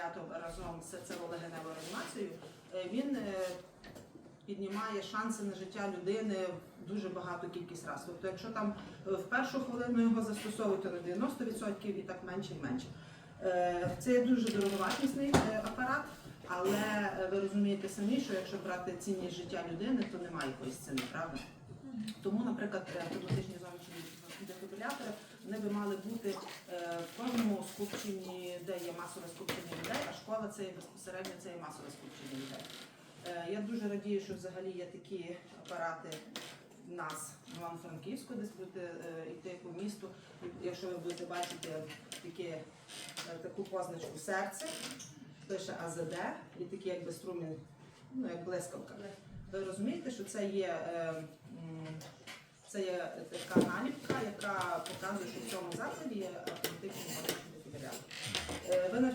дефібрилятор разом з серцево-легеневою реанімацією, е, він е, піднімає шанси на життя людини в дуже багату кількість разів. Тобто, якщо там е, в першу хвилину його застосовують, то на 90% і так менше і менше. Це є дуже дороговартісний апарат, але ви розумієте самі, що якщо брати цінність життя людини, то немає якоїсь ціни, правда? Тому, наприклад, автоматичні зовнішні дефібрилятори вони би мали бути в кожному скупченні, масове скупчення людей, а школа це є безпосередньо це є масове скупчення людей. Е, Я дуже радію, що взагалі є такі апарати в нас в Івано-Франківську, десь будете е, йти по місту. Якщо ви будете бачити такі, е, таку позначку серце, пише АЗД і такі якби струмінь, ну як блискавка. Ви розумієте, що це є, це є така наліпка, яка показує, що в цьому закладі є.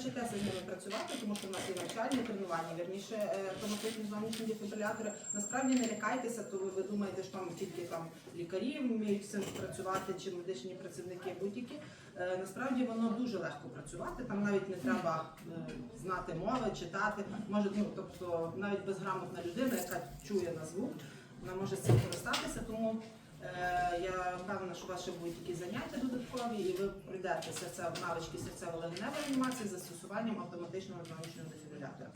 Навчитеся з ними працювати, тому що в нас є навчальні тренування, вірніше е, автоматичні зовнішні дефібрилятори. Насправді не лякайтеся, то ви, ви думаєте, що там тільки там лікарі вміють цим працювати, чи медичні працівники будь-які. Е, Насправді воно дуже легко працювати. Там навіть не треба е, знати мови, читати. Може, ну тобто навіть безграмотна людина, яка чує на звук, вона може з цим користатися. Тому впевнена, що у вас ще будуть якісь заняття додаткові, і ви прийдете серцево навички серцево-легеневої реанімації з застосуванням автоматичного зовнішнього дефібрилятора.